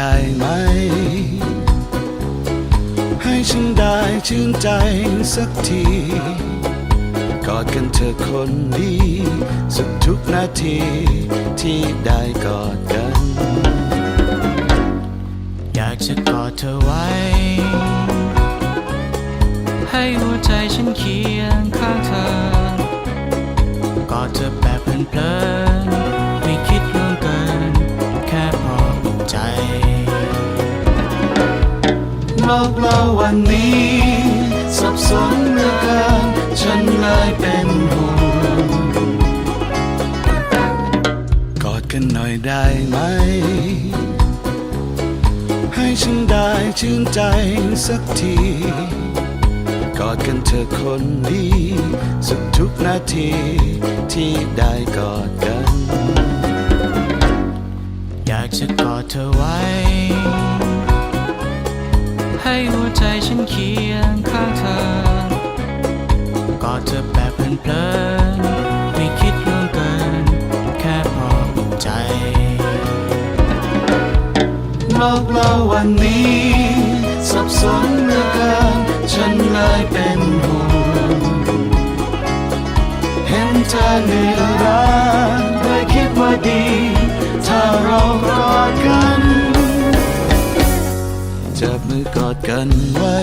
ได้ไหม ให้ฉันได้ชื่นใจสักที กอดกันเธอคนดีสุดทุกนาทีที่ได้กอดกัน อยากจะกอดเธอไว้ ให้หัวใจฉันเคียงข้างเธอ กอดเธอแบบเพลิน โลกเราวันนี้สับสนเหลือเกินฉันเลยเป็นห่วงกอดกันหน่อยได้ไหม ให้ฉันได้ชื่นใจสักที กอดกันเธอคนดีสุดทุกนาทีที่ได้กอดกัน อยากจะกอดเธอไว้ ให้หัวใจฉันเคียงข้างเธอกอดเธอแบบเพลินๆไม่คิดล่วงเกิน แค่พออุ่นใจโลกเราวันนี้ สับสนเหลือเกิน ฉันเลยเป็นห่วงเห็นเธอเหนื่อยล้าเลยคิดว่าดี ถ้าเรากอดกัน จับมือกอดกันไว้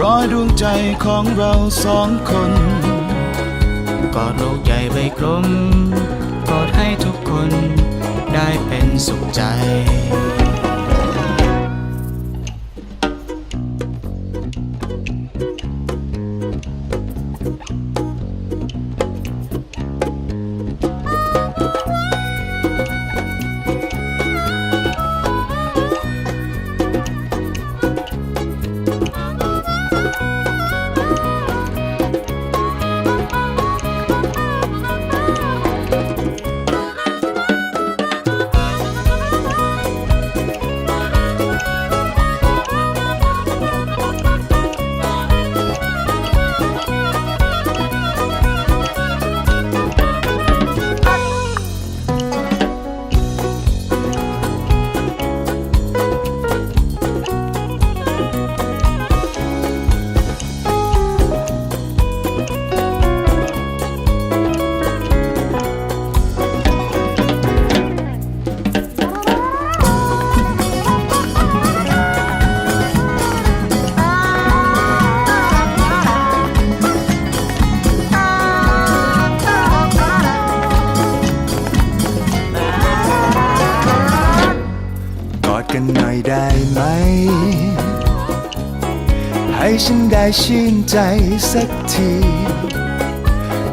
รอยดวงใจของเราสองคนกอดโลกใหญ่ใบกลมกอดให้ทุกคนได้เป็นสุขใจ กันหน่อยได้ไหม ให้ฉันได้ชื่นใจสักที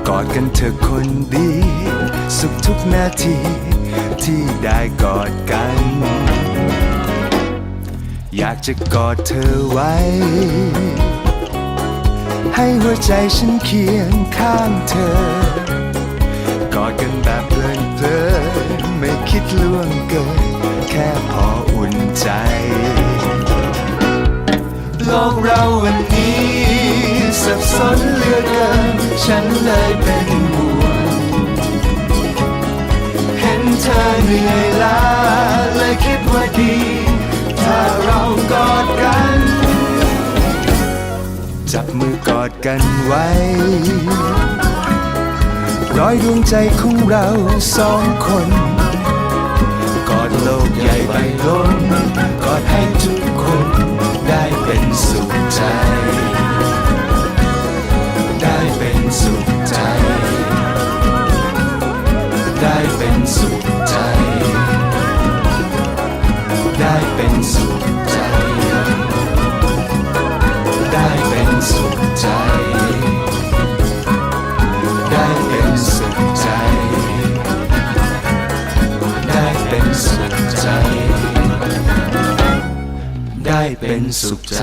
กอดกันเถอคนดี สุขทุกนาที ที่ได้กอดกัน อยากจะกอดเธอไว้ ให้หัวใจฉันเคียงข้างเธอ กอดกันแบบเพลินเพลินๆไม่คิดล่วงเกินแค่พอ ใจ โลกเราวันนี้สับสนเหลือเกิน ฉันเลยเป็นห่วงเห็นเธอเหนื่อยล้าเลยคิดว่าดี ถ้าเรากอดกัน จับมือกอดกันไว้ร้อยดวงใจของเราสองคน เป็นสุขใจ